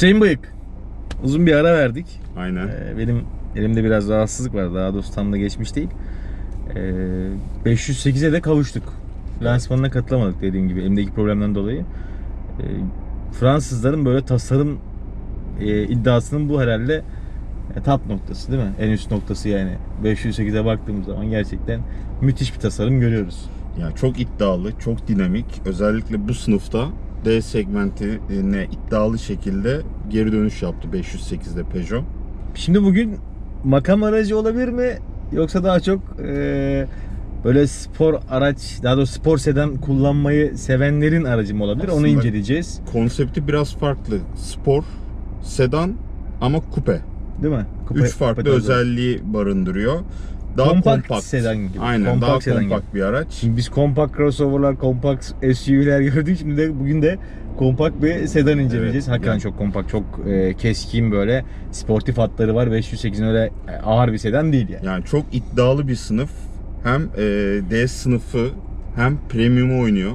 Hüseyin Bıyık. Uzun bir ara verdik. Aynen. Ee, benim elimde biraz rahatsızlık var. Daha doğrusu tam da geçmiş değil. Ee, 508'e de kavuştuk. Lansmanına katılamadık dediğim gibi elimdeki problemden dolayı. Ee, Fransızların böyle tasarım e, iddiasının bu herhalde e, top noktası değil mi? En üst noktası yani. 508'e baktığımız zaman gerçekten müthiş bir tasarım görüyoruz. Yani çok iddialı, çok dinamik. Özellikle bu sınıfta D segmentine iddialı şekilde geri dönüş yaptı 508'de Peugeot. Şimdi bugün makam aracı olabilir mi? Yoksa daha çok e, böyle spor araç, daha doğrusu spor sedan kullanmayı sevenlerin aracı mı olabilir? Onu Aslında- inceleyeceğiz. Konsepti biraz farklı. Spor, sedan ama kupe. Değil mi? Kupe- Üç farklı kupe tarzı. özelliği barındırıyor. Daha Kompakt kompakt. sedan gibi. Aynen Kompakt daha sedan kompakt bir araç. Şimdi biz kompakt crossover'lar, kompakt SUV'ler gördük. Şimdi de bugün de kompakt bir sedan inceleyeceğiz. Evet, Hakikaten yani- çok kompakt, çok e, keskin böyle sportif hatları var. 508'in öyle e, ağır bir sedan değil yani. Yani çok iddialı bir sınıf. Hem e, D sınıfı hem premium oynuyor.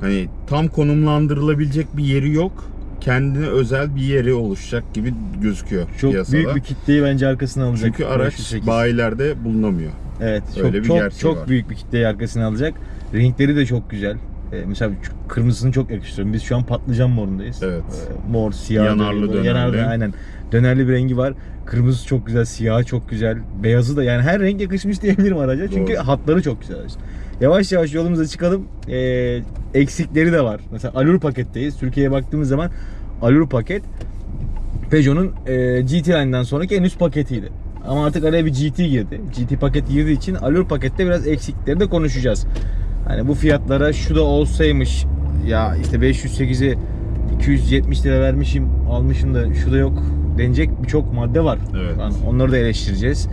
Hani tam konumlandırılabilecek bir yeri yok. Kendine özel bir yeri oluşacak gibi gözüküyor Çok piyasada. büyük bir kitleyi bence arkasına alacak. Çünkü araç 508. bayilerde bulunamıyor. Evet, Öyle çok bir çok gerçeği çok var. büyük bir kitleyi arkasına alacak. Renkleri de çok güzel. Ee, mesela şu kırmızısını çok yakıştırıyorum. Biz şu an patlıcan morundayız. Evet. Ee, mor, siyah, Yanarlı, dönerli. yanarlı, aynen. Dönerli bir rengi var. Kırmızısı çok güzel, siyahı çok güzel. Beyazı da yani her renk yakışmış diyebilirim araca. Çünkü Doğru. hatları çok güzel. Yavaş yavaş yolumuza çıkalım. Ee, eksikleri de var. Mesela Allure paketteyiz. Türkiye'ye baktığımız zaman Allure paket Peugeot'un e, GT Line'dan sonraki en üst paketiydi. Ama artık araya bir GT girdi. GT paket girdiği için Allure pakette biraz eksikleri de konuşacağız. Hani bu fiyatlara şu da olsaymış ya işte 508'i 270 lira vermişim almışım da şu da yok denecek birçok madde var. Evet. Yani onları da eleştireceğiz.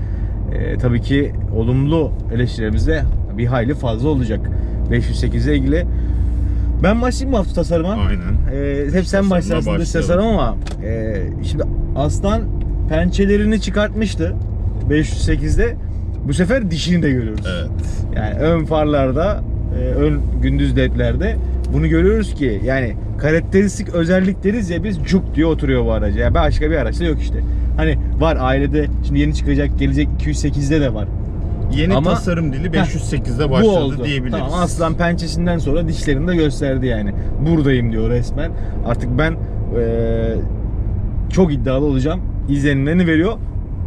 E, tabii ki olumlu eleştirilerimiz de bir hayli fazla olacak 508 ile ilgili. Ben başlayayım mı hafta tasarıma? Aynen. Ee, hep sen başlarsın dış tasarım ama e, şimdi Aslan pençelerini çıkartmıştı 508'de. Bu sefer dişini de görüyoruz. Evet. Yani ön farlarda, e, ön gündüz ledlerde bunu görüyoruz ki yani karakteristik özellik deriz ya biz cuk diye oturuyor bu araca. Yani başka bir araçta yok işte. Hani var ailede şimdi yeni çıkacak gelecek 208'de de var. Yeni Ama- tasarım dili Heh, 508'de Bu başladı oldu. diyebiliriz. Tamam aslan pençesinden sonra dişlerini de gösterdi yani. Buradayım diyor resmen. Artık ben eee, çok iddialı olacağım. İzlenimlerini veriyor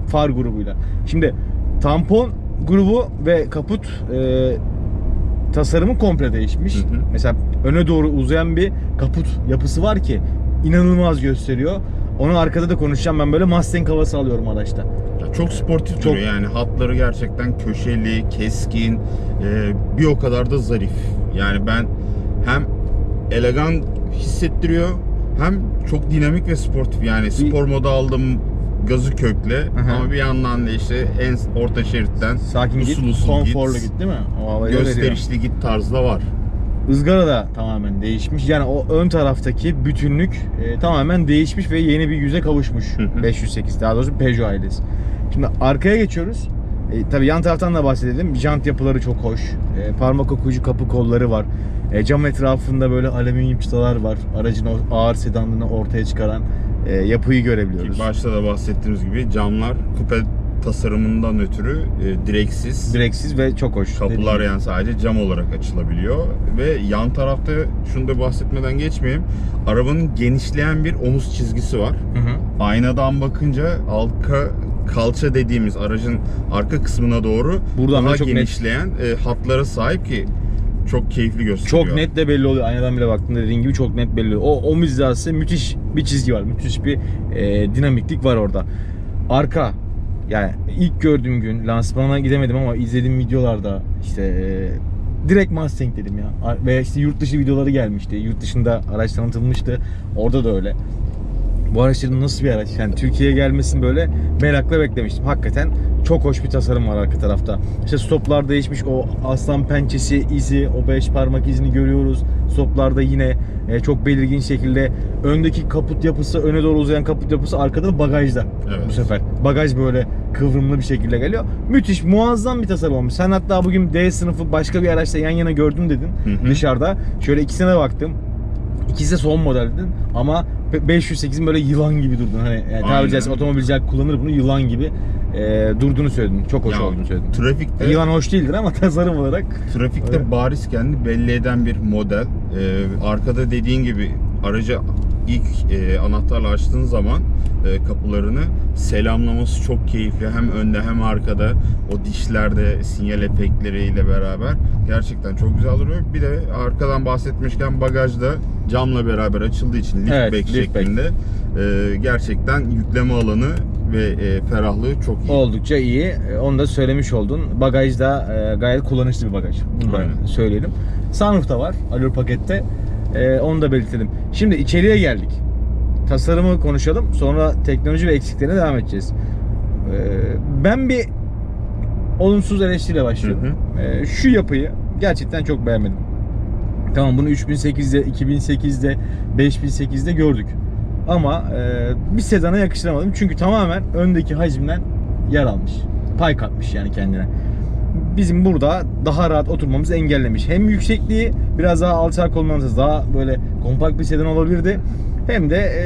far grubuyla. Şimdi tampon grubu ve kaput eee, tasarımı komple değişmiş. Hı hı. Mesela öne doğru uzayan bir kaput yapısı var ki inanılmaz gösteriyor. Onu arkada da konuşacağım. Ben böyle Mustang havası alıyorum araçta. Çok sportif Çok- duruyor yani hatları gerçekten köşeli, keskin, e, bir o kadar da zarif. Yani ben hem elegan hissettiriyor hem çok dinamik ve sportif. Yani spor moda aldım gazı kökle Aha. ama bir yandan da işte en orta şeritten Sakin usul git, usul konforlu git, git değil mi? O havayı da veriyor. gösterişli git tarzda var. Izgara da tamamen değişmiş. Yani o ön taraftaki bütünlük e, tamamen değişmiş ve yeni bir yüze kavuşmuş. Hı hı. 508 daha doğrusu Peugeot ailesi. Şimdi arkaya geçiyoruz. E, tabii yan taraftan da bahsedelim. Jant yapıları çok hoş. E, parmak okuyucu kapı kolları var. E, cam etrafında böyle alüminyum çıtalar var. Aracın ağır sedanlığını ortaya çıkaran e, yapıyı Ki görebiliyoruz. başta da bahsettiğimiz gibi camlar kupe tasarımından ötürü e, direksiz. Direksiz ve çok hoş. Kapılar yani sadece cam olarak açılabiliyor ve yan tarafta şunu da bahsetmeden geçmeyeyim. Arabanın genişleyen bir omuz çizgisi var. Hı hı. Aynadan bakınca arka kalça dediğimiz aracın arka kısmına doğru Buradan daha da çok net. genişleyen e, hatlara sahip ki çok keyifli gösteriyor. Çok net de belli oluyor. Aynadan bile baktığında dediğin gibi çok net belli oluyor. O omuz hizası müthiş bir çizgi var. Müthiş bir e, dinamiklik var orada. Arka yani ilk gördüğüm gün lansmana gidemedim ama izlediğim videolarda işte e, direkt Mustang dedim ya. Ar- Ve işte yurt dışı videoları gelmişti. Yurt dışında araç tanıtılmıştı. Orada da öyle. Bu araçların nasıl bir araç? Yani Türkiye'ye gelmesini böyle merakla beklemiştim. Hakikaten çok hoş bir tasarım var arka tarafta. İşte stoplar değişmiş. O aslan pençesi izi, o beş parmak izini görüyoruz. Stoplarda yine e, çok belirgin şekilde öndeki kaput yapısı, öne doğru uzayan kaput yapısı arkada da bagajda Evet. bu sefer. Bagaj böyle kıvrımlı bir şekilde geliyor. Müthiş, muazzam bir tasarım olmuş. Sen hatta bugün D sınıfı başka bir araçla yan yana gördüm dedin Hı hı. dışarıda. Şöyle ikisine baktım. İkisi de son modeldin ama 508'in böyle yılan gibi durdun. Hani yani tabiri caizse otomobilciler kullanır bunu yılan gibi e, durduğunu söyledin. Çok hoş Ya, olduğunu söyledin. Trafikte Yılan hoş değildir ama tasarım olarak Trafikte Evet. bariz kendini belli eden bir model. Ee, arkada dediğin gibi aracı ilk e, anahtarla açtığın zaman e, kapılarını selamlaması çok keyifli. Hem önde hem arkada o dişlerde sinyal efektleriyle beraber gerçekten çok güzel duruyor. Bir de arkadan bahsetmişken bagajda camla beraber açıldığı için liftback Evet, şeklinde e, gerçekten yükleme alanı ve e, ferahlığı çok iyi. oldukça iyi. E, Onu da söylemiş oldun. Bagaj da e, gayet kullanışlı bir bagaj. Bunu da Aynen. söyleyelim. Sunroof da var Allure pakette. E, onu da belirtelim. Şimdi içeriye geldik. Tasarımı konuşalım. Sonra teknoloji ve eksiklerine devam edeceğiz. E, ben bir olumsuz eleştiriyle başlıyorum. Hı E, şu yapıyı gerçekten çok beğenmedim. Tamam bunu 3008'de, 2008'de, 5008'de gördük. Ama e, bir sedana yakıştıramadım. Çünkü tamamen öndeki hacimden yer almış. Pay katmış yani kendine. Bizim burada daha rahat oturmamızı engellemiş. Hem yüksekliği biraz daha alçak olmamız daha böyle kompakt bir sedan olabilirdi. Hem de e,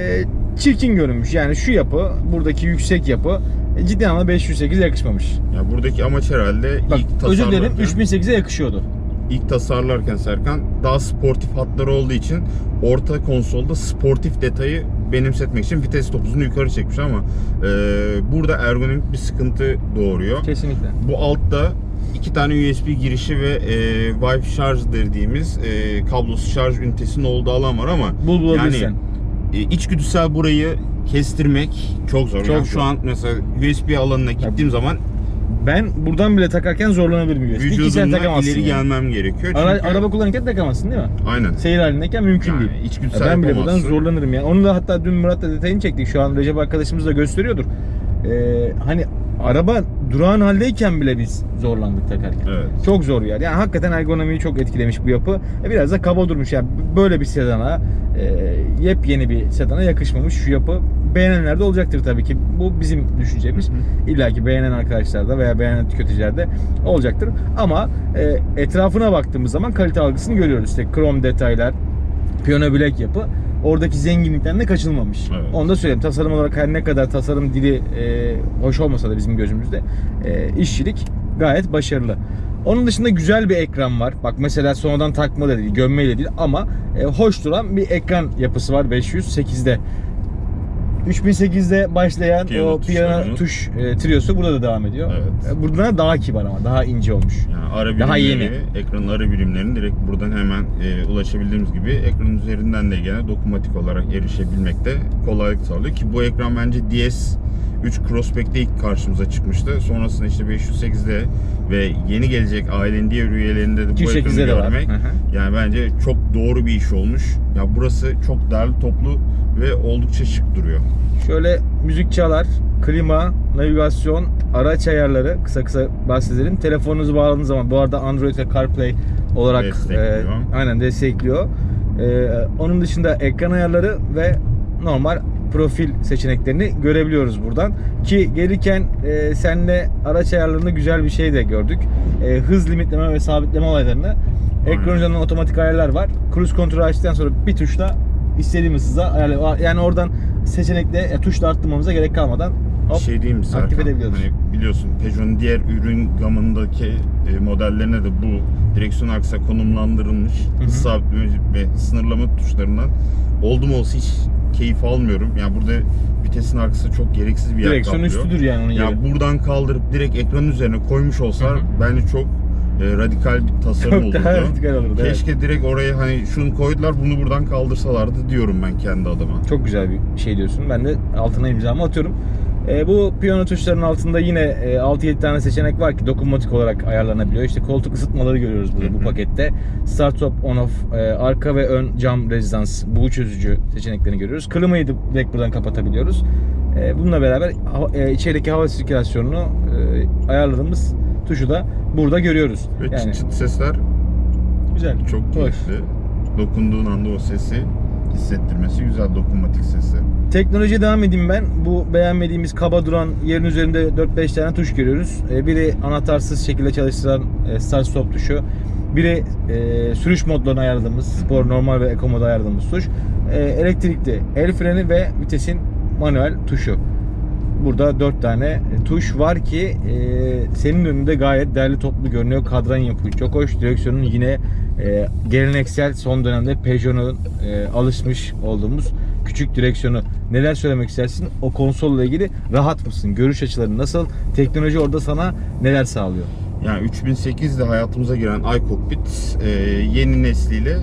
çirkin görünmüş. Yani şu yapı, buradaki yüksek yapı e, ciddi anlamda 508'e yakışmamış. Ya buradaki amaç herhalde Bak ilk özür dilerim tasarlarken- 3008'e yakışıyordu. ilk tasarlarken Serkan daha sportif hatları olduğu için orta konsolda sportif detayı benimsetmek için vites topuzunu yukarı çekmiş ama e, burada ergonomik bir sıkıntı doğuruyor. Kesinlikle. Bu altta iki tane USB girişi ve e, Wi-Fi şarj dediğimiz e, kablosuz şarj ünitesinin olduğu alan var ama Bul bulabilirsen. E, içgüdüsel burayı kestirmek çok zor. Çok Yani zor. şu an mesela USB alanına gittiğim zaman Ben buradan bile takarken zorlanabilirim USB. Vücudumla ileri yani. gelmem gerekiyor. Ara- Çünkü- araba kullanırken takamazsın değil mi? Aynen. Seyir halindeyken mümkün Yani değil. içgüdüsel ben bile buradan zorlanırım yani. Onu da hatta dün Murat'la detayını çektik. Şu an Recep arkadaşımız da gösteriyordur. Ee, hani araba durağan haldeyken bile biz zorlandık takarken. Evet. Çok zor yani. Yani hakikaten ergonomiyi çok etkilemiş bu yapı. E, biraz da kaba durmuş yani. Böyle bir sedana, e, yepyeni bir sedana yakışmamış şu yapı. Beğenenler de olacaktır tabii ki. Bu bizim düşüncemiz. İlla ki beğenen arkadaşlar da veya beğenen tüketiciler de olacaktır. Ama e, etrafına baktığımız zaman kalite algısını görüyoruz. İşte krom detaylar, piyano bilek yapı oradaki zenginlikten de kaçınılmamış. Evet. Onu da söyleyeyim. Tasarım olarak her ne kadar tasarım dili e, hoş olmasa da bizim gözümüzde e, işçilik gayet başarılı. Onun dışında güzel bir ekran var. Bak mesela sonradan takma da değil, gömmeyle değil ama e, hoş duran bir ekran yapısı var 508'de. 3008'de başlayan Piyano o piyano tuşlarının. tuş e, triosu burada da devam ediyor. Evet. E, Burada daha kibar ama daha ince olmuş. Yani ara Daha birimleri, ekranın ara birimlerini direkt buradan hemen e, ulaşabildiğimiz gibi ekranın üzerinden de gene dokunmatik olarak erişebilmekte kolaylık sağlıyor ki bu ekran bence DS 3 Crossback'te ilk karşımıza çıkmıştı. Sonrasında işte 508'de ve yeni gelecek ailenin diğer üyelerinde de bu ekranı 208'de de var. görmek hı. yani bence çok doğru bir iş olmuş. Ya burası çok değerli toplu ve oldukça şık duruyor. Şöyle müzik çalar, klima, navigasyon, araç ayarları kısa kısa bahsedelim. Telefonunuzu bağladığınız zaman bu arada Android ve CarPlay olarak e, aynen destekliyor. E, onun dışında ekran ayarları ve normal profil seçeneklerini görebiliyoruz buradan. Ki gelirken e, senle araç ayarlarında güzel bir şey de gördük. E, hız limitleme ve sabitleme olaylarını. Ekran üzerinden otomatik ayarlar var. Cruise kontrolü açtıktan sonra bir tuşla istediğimiz hıza ayarla. Yani oradan seçenekle e, tuşla arttırmamıza gerek kalmadan Bir hop, şey diyeyim mi Serkan? aktif edebiliyoruz. Hani biliyorsun Peugeot'un diğer ürün gamındaki e, modellerine de bu direksiyon aksa konumlandırılmış hı. hız sabitleme ve sınırlama tuşlarından oldum olsa hiç keyif almıyorum. Yani burada vitesin arkası çok gereksiz bir yer direksiyon kaplıyor. üstüdür yani onun yeri. Yani buradan kaldırıp direkt ekranın üzerine koymuş olsalar Hı hı. bence çok e, radikal bir tasarım Çok daha olurdu. radikal olurdu. evet. Keşke direkt oraya hani şunu koydular bunu buradan kaldırsalardı diyorum ben kendi adıma. Çok güzel bir şey diyorsun. Ben de altına imzamı atıyorum. E, bu piyano tuşlarının altında yine e, 6-7 tane seçenek var ki dokunmatik olarak ayarlanabiliyor. İşte koltuk ısıtmaları görüyoruz burada bu pakette. Start stop on off, e, arka ve ön cam rezidans, buğu çözücü seçeneklerini görüyoruz. Klimayı da direkt buradan kapatabiliyoruz. E, bununla beraber hava- e, içerideki hava sirkülasyonunu e, ayarladığımız tuşu da burada görüyoruz. Ve Yani çıt çıt sesler güzel. Çok Hoş. keyifli. Dokunduğun anda o sesi hissettirmesi güzel dokunmatik sesi. Teknolojiye devam edeyim ben. Bu beğenmediğimiz kaba duran yerin üzerinde 4-5 tane tuş görüyoruz. Ee, Biri anahtarsız şekilde çalıştıran e, start stop tuşu. Biri e, sürüş modlarını ayarladığımız, spor, normal ve eco moda ayarladığımız tuş. E, elektrikli el freni ve vitesin manuel tuşu. Burada dört tane tuş var ki e, senin önünde gayet değerli toplu görünüyor. Kadran yapıyor. Çok hoş. Direksiyonun yine e, geleneksel son dönemde Peugeot'un e, alışmış olduğumuz küçük direksiyonu. Neler söylemek istersin? O konsolla ilgili rahat mısın? Görüş açıları nasıl? Teknoloji orada sana neler sağlıyor? Yani 3008'de hayatımıza giren iCockpit e, yeni nesliyle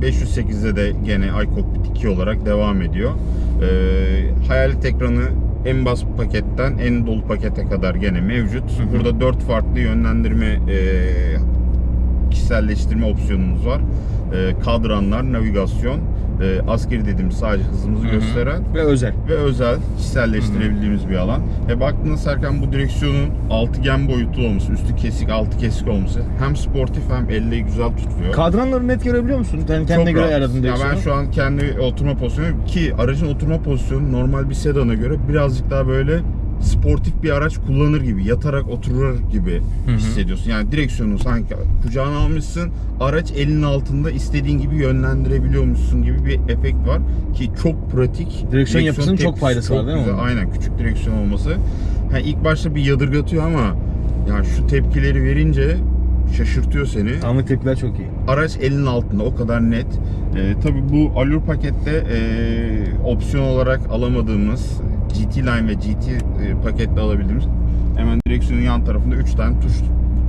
508'de de gene iCockpit 2 olarak devam ediyor. E, hayalet ekranı en bas paketten en dolu pakete kadar gene mevcut. Hı hı. Burada 4 farklı yönlendirme e, kişiselleştirme opsiyonumuz var. E, kadranlar, navigasyon, e, askeri dediğimiz sadece hızımızı Hı hı. gösteren Ve özel. ve özel kişiselleştirebildiğimiz bir alan. Ve baktığında Serkan bu direksiyonun altıgen boyutlu olması, üstü kesik, altı kesik olması hem sportif hem elle güzel tutuyor. Kadranları net görebiliyor musun? Sen kendine Çok göre rahat. ayarladın Ya direksiyonu. ben şu an kendi oturma pozisyonu ki aracın oturma pozisyonu normal bir sedana göre birazcık daha böyle sportif bir araç kullanır gibi, yatarak oturur gibi hissediyorsun. Yani direksiyonu sanki kucağına almışsın, araç elinin altında istediğin gibi yönlendirebiliyormuşsun gibi bir efekt var ki çok pratik. Direksiyon yapısının çok faydası var değil mi güzel. Aynen küçük direksiyon olması. Ha, ilk başta bir yadırgatıyor ama yani şu tepkileri verince şaşırtıyor seni. Anlık tepkiler çok iyi. Araç elinin altında o kadar net. Ee, tabii bu Allure pakette e, opsiyon olarak alamadığımız GT Line ve GT e, pakette alabildiğimiz hemen direksiyonun yan tarafında 3 tane tuş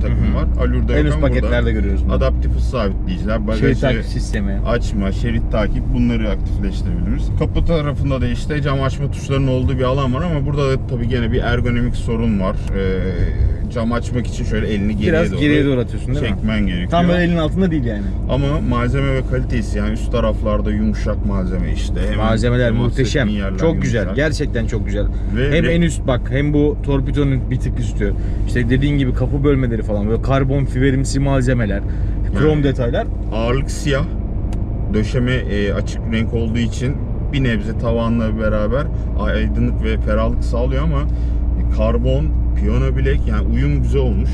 takım Hı hı. var. Allure'da En yok üst ama burada paketlerde görüyoruz. bunu. adaptif hız sabitleyiciler, Şerit bagajı takip sistemi. açma, şerit takip bunları aktifleştirebiliriz. Kapı tarafında da işte cam açma tuşlarının olduğu bir alan var ama burada da tabii gene bir ergonomik sorun var. Ee, cam açmak için şöyle elini geriye Biraz doğru geriye doğru atıyorsun değil mi? çekmen gerekiyor. Tam böyle elin altında değil yani. Ama malzeme ve kalitesi yani üst taraflarda yumuşak malzeme işte. Hemen Malzemeler muhteşem. yerler Çok güzel. yumuşak. Gerçekten çok güzel. Ve hem en üst bak hem bu torpidonun bir tık üstü. İşte dediğin gibi kapı bölmeleri falan böyle karbon fiberimsi malzemeler, krom Yani- detaylar. ağırlık siyah. Döşeme e, açık renk olduğu için bir nebze tavanla beraber aydınlık ve ferahlık sağlıyor ama karbon, piyano bilek yani uyum güzel olmuş.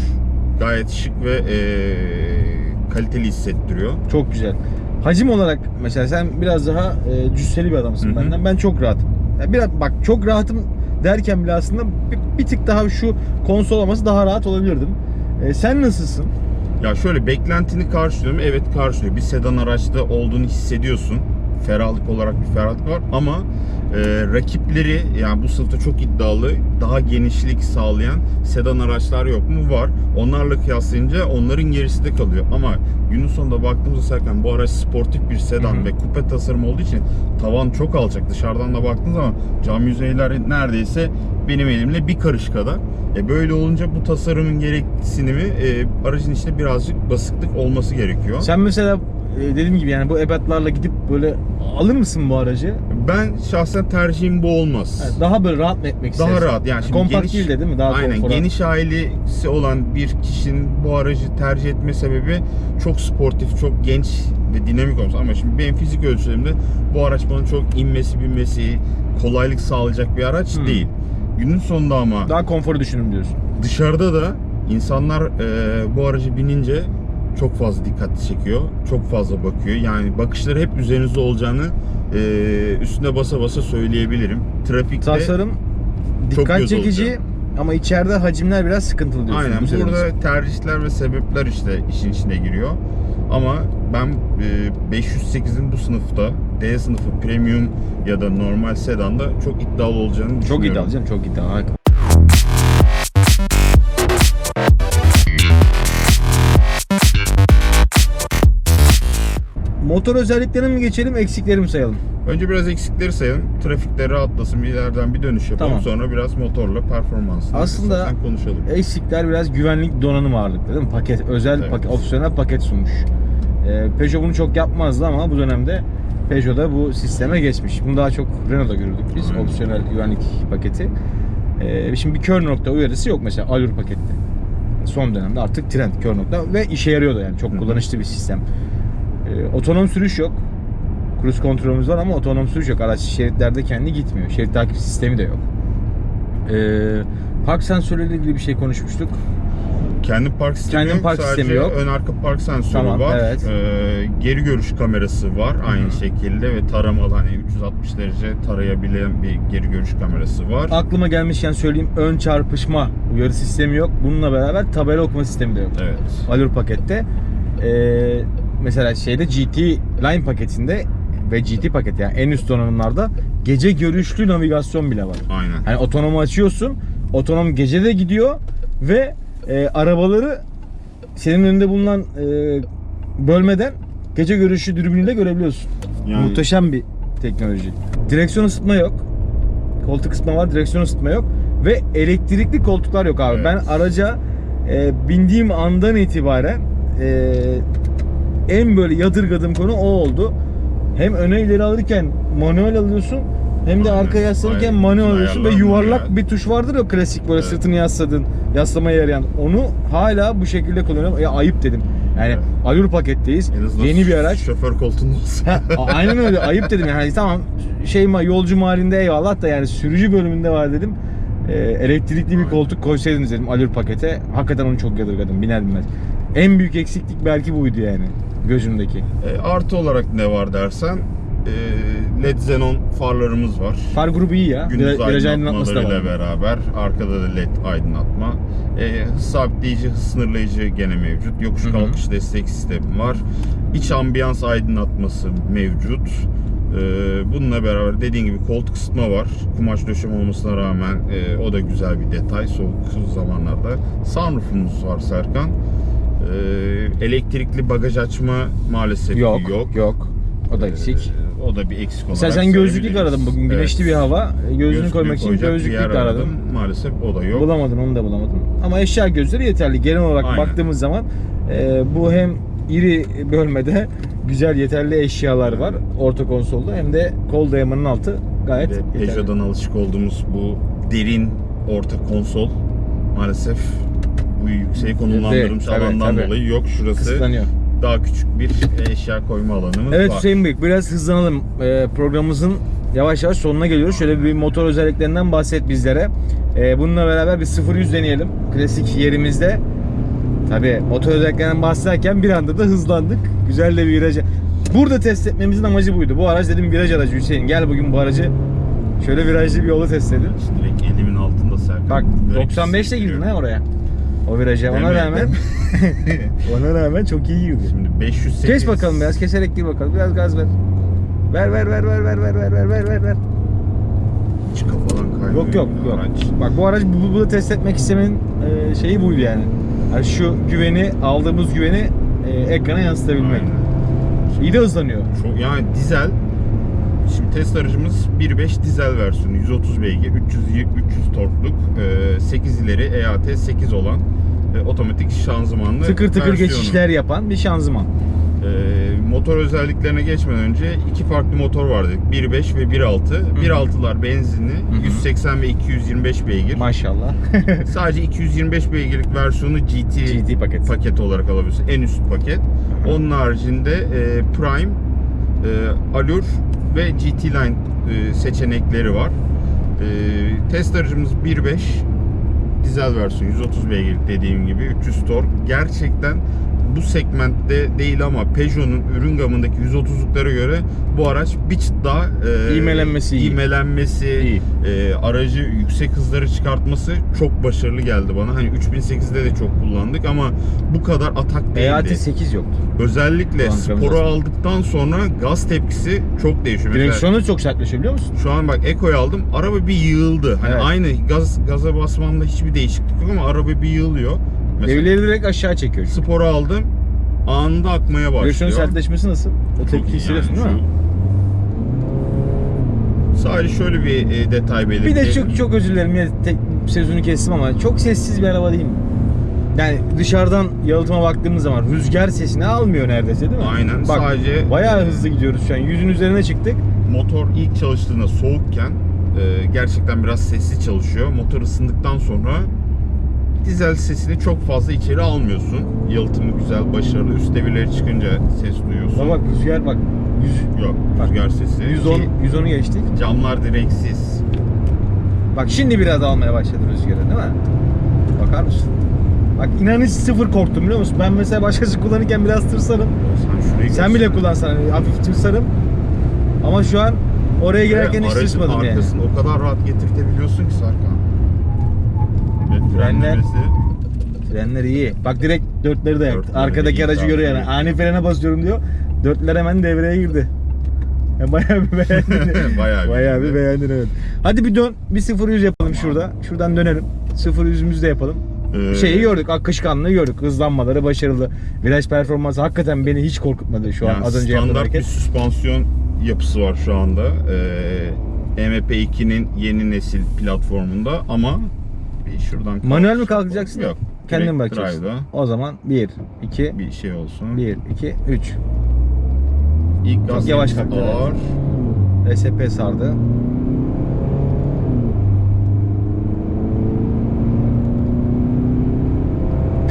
Gayet şık ve e, kaliteli hissettiriyor. Çok güzel. Hacim olarak mesela sen biraz daha e, cüsseli bir adamsın Hı hı. benden. Ben çok rahatım. Ya biraz bak çok rahatım derken bile aslında bir, bir tık daha şu konsol olması daha rahat olabilirdim. E, sen nasılsın? Ya şöyle beklentini karşılıyor mu? Evet karşılıyor. Bir sedan araçta olduğunu hissediyorsun. Ferahlık olarak bir ferahlık var ama e, rakipleri yani bu sınıfta çok iddialı, daha genişlik sağlayan sedan araçlar yok mu? Var. Onlarla kıyaslayınca onların gerisinde kalıyor. Ama günün sonunda baktığımızda Serkan bu araç sportif bir sedan Hı hı. ve kupe tasarımı olduğu için tavan çok alçak. Dışarıdan da baktığın zaman cam yüzeyler neredeyse benim elimle bir karış kadar. E böyle olunca bu tasarımın gereksinimi e, aracın içinde birazcık basıklık olması gerekiyor. Sen mesela e, dediğim gibi yani bu ebatlarla gidip böyle alır mısın bu aracı? Ben şahsen tercihim bu olmaz. Evet, daha böyle rahat mı etmek istersin? Daha rahat yani şimdi Kompakt geniş, değil de değil mi? Daha aynen konforu. geniş ailesi olan bir kişinin bu aracı tercih etme sebebi çok sportif, çok genç ve dinamik olması. Ama şimdi benim fizik ölçülerimde bu araç bana çok inmesi, binmesi, kolaylık sağlayacak bir araç Hmm. değil. Günün sonunda ama Daha konforu düşünün diyorsun. dışarıda da insanlar e, bu aracı binince çok fazla dikkat çekiyor. Çok fazla bakıyor. Yani bakışları hep üzerinizde olacağını e, üstüne basa basa söyleyebilirim. Trafikte Tasarım Çok dikkat çekici olacak. ama içeride hacimler biraz sıkıntılı diyorsun. aynen burada tercihler ve sebepler işte işin içine giriyor. Ama ben e, 508'in bu sınıfta D sınıfı premium ya da normal sedanda çok iddialı olacağını Çok düşünüyorum. iddialı canım çok iddialı. Motor özelliklerine mi geçelim, eksikleri mi sayalım? Önce biraz eksikleri sayalım. Trafikte rahatlasın, bir ileriden bir dönüş yapalım. Tamam. Sonra biraz motorla performansını Aslında- konuşalım. Eksikler biraz güvenlik donanım ağırlıklı değil mi? Paket, özel Evet. paket, opsiyonel paket sunmuş. Ee, Peugeot bunu çok yapmazdı ama bu dönemde Peugeot'da bu sisteme geçmiş. Bunu daha çok Renault'da gördük biz, Aynen. opsiyonel güvenlik paketi. Ee, şimdi bir kör nokta uyarısı yok mesela Allure pakette. Son dönemde artık trend kör nokta ve işe yarıyor da yani çok kullanışlı bir sistem. Ee, otonom sürüş yok. Cruise kontrolümüz var ama otonom sürüş yok. Araç şeritlerde kendi gitmiyor. Şerit takip sistemi de yok. Ee, park sensörleriyle ilgili bir şey konuşmuştuk. Kendi park sistemi Kendi yok. park Sadece sistemi yok. ön arka park sensörü Tamam, var. evet. Ee, geri görüş kamerası var aynı şekilde ve taramalı hani 360 derece tarayabilen bir geri görüş kamerası var. Aklıma gelmişken söyleyeyim ön çarpışma uyarı sistemi yok. Bununla beraber tabela okuma sistemi de yok. Evet. Allure pakette. Ee, mesela şeyde GT Line paketinde ve GT paket yani en üst donanımlarda gece görüşlü navigasyon bile var. Aynen. Hani otonomu açıyorsun. Otonom gece de gidiyor ve e, arabaları senin önünde bulunan e, bölmeden gece görüşü dürbünüyle görebiliyorsun. Yani- Muhteşem bir teknoloji. Direksiyon ısıtma yok. Koltuk ısıtma var, direksiyon ısıtma yok ve elektrikli koltuklar yok abi. Evet. Ben araca e, bindiğim andan itibaren e, en böyle yadırgadığım konu o oldu. Hem öne ileri alırken manuel alıyorsun hem de arkaya yaslanırken Aynen. manuel alıyorsun ve yuvarlak manuel. bir tuş vardır ya klasik böyle Evet. sırtını yasladın, yaslamaya yarayan. Onu hala bu şekilde kullanıyorum. Ya ayıp dedim. Yani Evet. Allure paketteyiz. Yeni bir araç. Şoför koltuğunda a- aynen öyle. Ayıp dedim yani tamam şey yolcu mahallinde eyvallah da yani sürücü bölümünde var dedim. Ee, elektrikli bir koltuk koysaydınız dedim Allure pakete. Hakikaten onu çok yadırgadım. Biner binmez. En büyük eksiklik belki buydu yani gözümdeki. E, artı olarak ne var dersen e, LED xenon farlarımız var. Far grubu iyi ya. Gündüz Vira- Viraj aydınlatması da aydınlatmalarıyla beraber arkada da led aydınlatma. E, hız sabitleyici, hız sınırlayıcı gene mevcut. Yokuş Hı hı. kalkış destek sistemi var. İç ambiyans aydınlatması mevcut. E, bununla beraber dediğin gibi koltuk ısıtma var. Kumaş döşeme olmasına rağmen e, o da güzel bir detay soğuk zamanlarda. Sunroofumuz var Serkan. E, elektrikli bagaj açma maalesef Yok, yok. yok. O da eksik. E, o da bir eksik olarak Mesela sen gözlüklük aradın bugün. Güneşli Evet. bir hava. Gözlüğünü Gözlüğü koymak için gözlüklük aradım. Maalesef o da yok. Bulamadın onu da bulamadın. Ama eşya gözleri yeterli. Genel olarak Aynen. baktığımız zaman e, bu hem iri bölmede güzel yeterli eşyalar var orta konsolda hem de kol dayamanın altı gayet de yeterli. Peugeot'dan alışık olduğumuz bu derin orta konsol maalesef bu yüksek konumlandırılmış Tabii, alandan tabii. dolayı yok. Şurası Kısıtlanıyor. daha küçük bir eşya koyma alanımız Evet var. Hüseyin Bey biraz hızlanalım. E, programımızın yavaş yavaş sonuna geliyoruz. Şöyle bir motor özelliklerinden bahset bizlere. E, bununla beraber bir 0-100 deneyelim. Klasik yerimizde. Tabii motor özelliklerinden bahsederken bir anda da hızlandık. Güzel de bir viraj. Burada test etmemizin amacı buydu. Bu araç dedim viraj aracı Hüseyin. Gel bugün bu aracı şöyle virajlı bir yolu test edelim. Direkt elimin altında Serkan. Bak Direkt 95'le girdin ha oraya. O viraja. Ona rağmen ona rağmen çok iyi girdin. Şimdi 508 Kes bakalım biraz keserek gir bakalım. Biraz gaz ver. Ver ver ver ver ver ver ver ver ver ver ver. Hiç kafadan kaymıyor. Yok yok bu yok. araç. Bak bu araç bu, bu da test etmek istemenin e, şeyi buydu yani. yani. Şu güveni aldığımız güveni e, ekrana yansıtabilmek. Aynen. İyi de hızlanıyor. Çok yani dizel Şimdi test aracımız 1.5 dizel versiyonu 130 beygir 300 300 torkluk e, 8 ileri EAT 8 olan e, otomatik şanzımanlı Tıkır tıkır versiyonu. geçişler yapan bir şanzıman. E, motor özelliklerine geçmeden önce iki farklı motor vardı 1.5 ve 1.6 1.6'lar benzinli hı. 180 ve 225 beygir Maşallah. sadece 225 beygirlik versiyonu GT, GT paket. paket olarak alabiliyorsun en üst paket onun haricinde e, Prime e, Allure ve GT Line e, seçenekleri var. E, test aracımız 1.5 dizel versiyon 130 beygir dediğim gibi 300 tork. Gerçekten bu segmentte değil ama Peugeot'un ürün gamındaki 130'luklara göre bu araç bir çıt daha e, İğmelenmesi iyi. e, aracı yüksek hızları çıkartması çok başarılı geldi bana. Hani 3008'de de çok kullandık ama bu kadar atak değildi. EAT 8 yoktu. Özellikle sporu aldıktan sonra gaz tepkisi çok değişiyor. Mesela Direksiyonu çok sertleşiyor biliyor musun? şu an bak Eko'yu aldım. Araba bir yığıldı. Hani Evet. aynı gaz gaza basmamda hiçbir değişiklik yok ama araba bir yığılıyor. Mesela Devleri direkt aşağı çekiyor. sporu aldım. Anında akmaya başlıyor. Direksiyonun sertleşmesi nasıl? O tepki hissediyorsun yani. değil mi? Sadece şöyle bir e, detay belirteyim. Bir de çok çok özür dilerim ya tek sözünü kestim ama çok sessiz bir araba değil mi? Yani dışarıdan yalıtıma baktığımız zaman rüzgar sesini almıyor neredeyse değil mi? Aynen. Bak, Sadece Bayağı e, hızlı gidiyoruz şu an. Yüzün üzerine çıktık. motor ilk çalıştığında soğukken e, gerçekten biraz sessiz çalışıyor. Motor ısındıktan sonra dizel sesini çok fazla içeri almıyorsun. Yalıtımı güzel, başarılı. Üst devirleri çıkınca ses duyuyorsun. Bak bak rüzgar bak. Yüz, Yok, Bak, rüzgar sesi. 110, Ki 110'u geçtik. Camlar direksiz. Bak şimdi biraz almaya başladı rüzgarı değil mi? Bakar mısın? Bak inan hiç sıfır korktum biliyor musun? Ben mesela başkası kullanırken biraz tırsarım. Sen Sen bile kullansan hafif tırsarım. Ama şu an oraya girerken hiç Aracın tırsmadım yani. arkasını o kadar rahat getirtebiliyorsun ki Serkan. Evet, Frenler-. Frenler iyi. Bak direkt dörtleri de yaktı. Dörtleri Arkadaki iyi, aracı tabii. görüyor yani. Ani frene basıyorum diyor. Dörtler hemen devreye girdi. Ya bayağı bir beğendin. Bayağı bir bayağı bir girdi. beğendin evet. Hadi bir dön. Bir 0-100 yapalım şurada. Şuradan dönelim. 0-100'ümüzü de yapalım. Ee, Şeyi gördük, akışkanlığı gördük. Hızlanmaları başarılı. Viraj performansı hakikaten beni hiç korkutmadı şu an yani az önce yaptığım standart bir hareket. süspansiyon yapısı var şu anda. Ee, MP2'nin yeni nesil platformunda ama bir şuradan Manuel mi kalkacaksın? Yok. Kendin drive'da O zaman 1, 2, bir şey olsun. 1, 2, 3. İlk gaz yavaş kalktı, evet. ağır. SP sardı.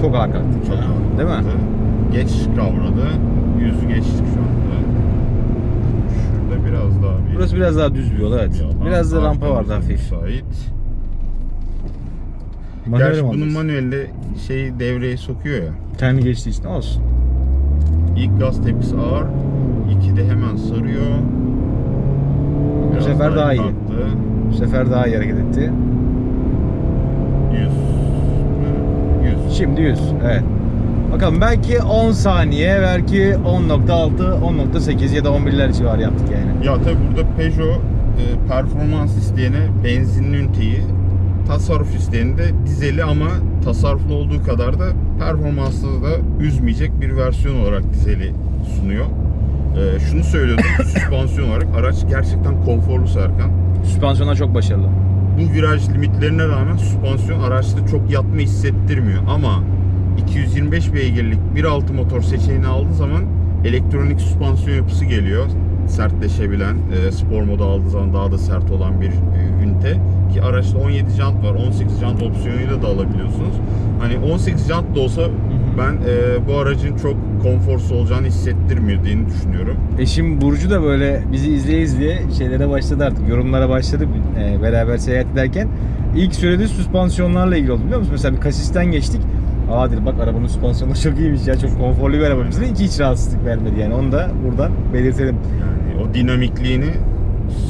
Çok ağır kalktık Çok ağır Değil mi? kalktı. Geç kavradı. Yüzü geçtik şu anda. Şurada biraz daha bir Burası biraz daha düz bir yol evet. bir alan. Biraz da rampa vardı hafif. Müsait. Manuel Gerçi mi bunun alacağız? manuelde şey devreye sokuyor ya. Kendi geçtiği için olsun. İlk gaz tepkisi ağır. İki de hemen sarıyor. Bu sefer daha iyi. kalktı. Bu sefer daha iyi hareket etti. 100. 100. Şimdi 100. Evet. Bakalım belki 10 saniye, belki 10.6, 10.8 ya da 11'ler civarı yaptık yani. Ya tabi burada Peugeot e, performans isteyene benzinli üniteyi, tasarruf isteyene de dizeli ama tasarruflu olduğu kadar da performanslı da üzmeyecek bir versiyon olarak dizeli sunuyor. E, şunu söylüyordum, süspansiyon olarak araç gerçekten konforlu Serkan. Süspansiyonlar çok başarılı. Bu viraj limitlerine rağmen süspansiyon araçta çok yatma hissettirmiyor ama 225 beygirlik 1.6 motor seçeneğini aldığı zaman elektronik süspansiyon yapısı geliyor. Sertleşebilen, e, spor modu aldığı zaman daha da sert olan bir e, ünite. Ki araçta 17 jant var, 18 jant opsiyonuyla da alabiliyorsunuz. Hani 18 jant da olsa ben e, bu aracın çok konforsuz olacağını hissettirmiyor diye düşünüyorum. Eşim Burcu da böyle bizi izleye izleye şeylere başladı artık. Yorumlara başladı e, beraber seyahat ederken. İlk söylediği süspansiyonlarla ilgili oldu biliyor musun? Mesela bir kasisten geçtik. Aa dedi bak arabanın süspansiyonu çok iyiymiş ya çok konforlu bir araba bize hiç hiç rahatsızlık vermedi yani onu da buradan belirtelim. Yani o dinamikliğini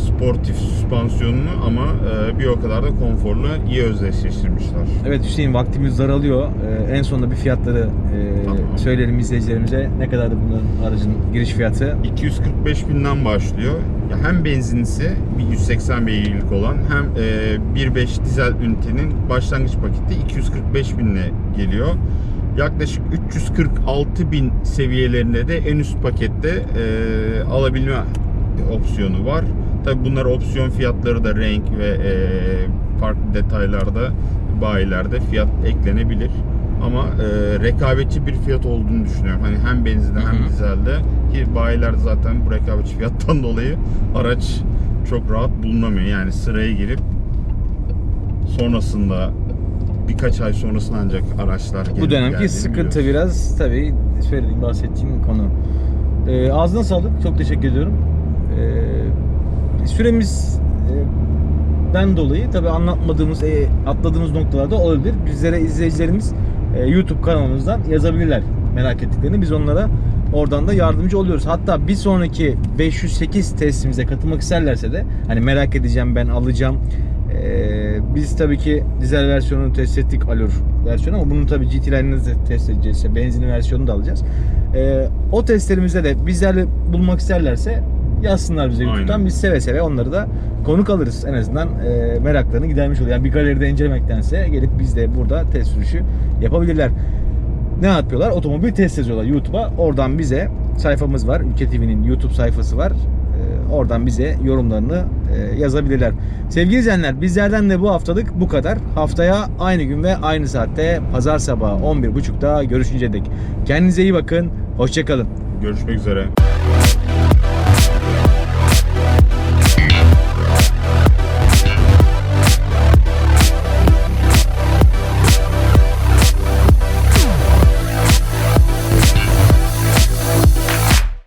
sportif süspansiyonunu ama e, bir o kadar da konforlu iyi özdeşleştirmişler. Evet Hüseyin vaktimiz daralıyor. Ee, en sonunda bir fiyatları e, Tamam. söyleyelim izleyicilerimize. Ne kadardı bunların aracın giriş fiyatı? 245 binden başlıyor. Ya hem benzinlisi bir 180 beygirlik olan hem e, 1.5 dizel ünitenin başlangıç paketi 245 binle geliyor. Yaklaşık 346 bin seviyelerinde de en üst pakette e, alabilme opsiyonu var. Tabi bunlar opsiyon fiyatları da renk ve e, farklı detaylarda bayilerde fiyat eklenebilir. Ama e, rekabetçi bir fiyat olduğunu düşünüyorum. Hani hem benzinde hem dizelde ki bayilerde zaten bu rekabetçi fiyattan dolayı araç çok rahat bulunamıyor. Yani sıraya girip sonrasında birkaç ay sonrasında ancak araçlar Bu gelip dönemki geldiğini sıkıntı biliyoruz. biraz tabii söylediğim bahsettiğim konu. Ee, ağzına sağlık. Çok teşekkür ediyorum. Ee, süremiz e, den dolayı tabii anlatmadığımız, e, atladığımız noktalarda olabilir. Bizlere izleyicilerimiz e, YouTube kanalımızdan yazabilirler merak ettiklerini. Biz onlara oradan da yardımcı oluyoruz. Hatta bir sonraki 508 testimize katılmak isterlerse de hani merak edeceğim ben alacağım. Biz tabii ki dizel versiyonunu test ettik Allure versiyonu ama bunu tabii GT Line'ını da test edeceğiz. Benzinli versiyonunu da alacağız. O testlerimizde de bizlerle bulmak isterlerse yazsınlar bize YouTube'dan. Biz seve seve onları da konuk alırız. En azından e, meraklarını gidermiş oluyor. Yani bir galeride incelemektense gelip biz de burada test sürüşü yapabilirler. Ne yapıyorlar? Otomobil test yazıyorlar YouTube'a. Oradan bize sayfamız var. Ülke TV'nin YouTube sayfası var. Ee, Oradan bize yorumlarını e, yazabilirler. Sevgili izleyenler bizlerden de bu haftalık bu kadar. Haftaya aynı gün ve aynı saatte pazar sabahı 11.30'da görüşünceye dek. Kendinize iyi bakın. Hoşçakalın. Görüşmek üzere.